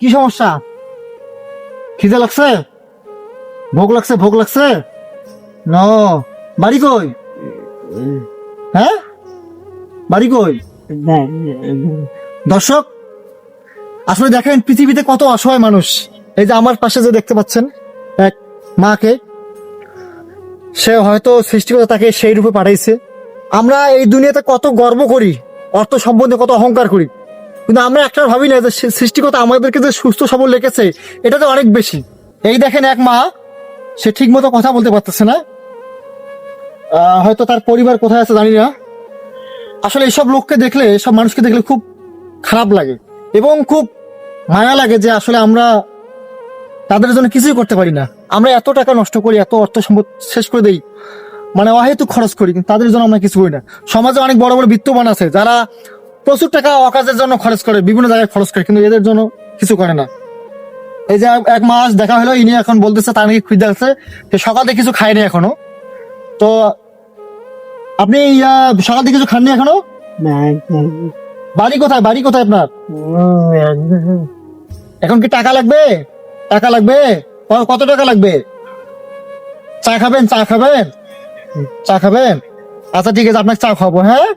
কি সমস্যা? খিদে লাগছে? ভোগ লাগছে ভোগ লাগছে? ন। বাড়ি কই? হ্যাঁ? বাড়ি কই? দর্শক, আসলে দেখেন পৃথিবীতে কত অসহায় মানুষ। এই যে আমার পাশে যে দেখতে পাচ্ছেন, এক মাকে, সে হয়তো সৃষ্টিকর্তা তাকে সেই রূপে পাঠাইছে। আমরা এই দুনিয়াতে কত গর্ব করি, অর্থ সম্বন্ধে কত অহংকার করি। কিন্তু আমরা একটা ভাবি না যে সে- সৃষ্টিকর্তা আমাদেরকে যে সুস্থ সবল রেখেছে, এটা তো অনেক বেশি। এই দেখেন এক মা, সে ঠিক মতো কথা বলতে পারতেছে না। হয়তো তার পরিবার কোথায় আছে জানি না। আসলে এইসব লোককে দেখলে এসব মানুষকে দেখলে খুব খারাপ লাগে এবং খুব মায়া লাগে যে আসলে আমরা তাদের জন্য কিছুই করতে পারি না। আমরা এত টাকা নষ্ট করি, এত অর্থ সম্পদ শেষ করে দেই মানে অহেতু খরচ করি, কিন্তু তাদের জন্য আমরা কিছু করি না। সমাজে অনেক বড় বড় বিত্তবান আছে, যারা প্রচুর টাকা অকাজের জন্য খরচ করে বিভিন্ন জায়গায় খরচ করে কিন্তু এদের জন্য কিছু করে না। এই যে এক- মাস দেখা হলো ইনি এখন বলতেছে তার নাকি খিদে আছে সকাল কিছু খায়নি এখনও। তো আপনি সকাল থেকে কিছু খাননি এখনও? বাড়ি কোথায়? বাড়ি কোথায় আপনার? এখন কি টাকা লাগবে? টাকা লাগবে? কত টাকা লাগবে? চা খাবেন? চা খাবেন? চা খাবেন? আচ্ছা ঠিক আছে আপনাকে চা খাব হ্যাঁ?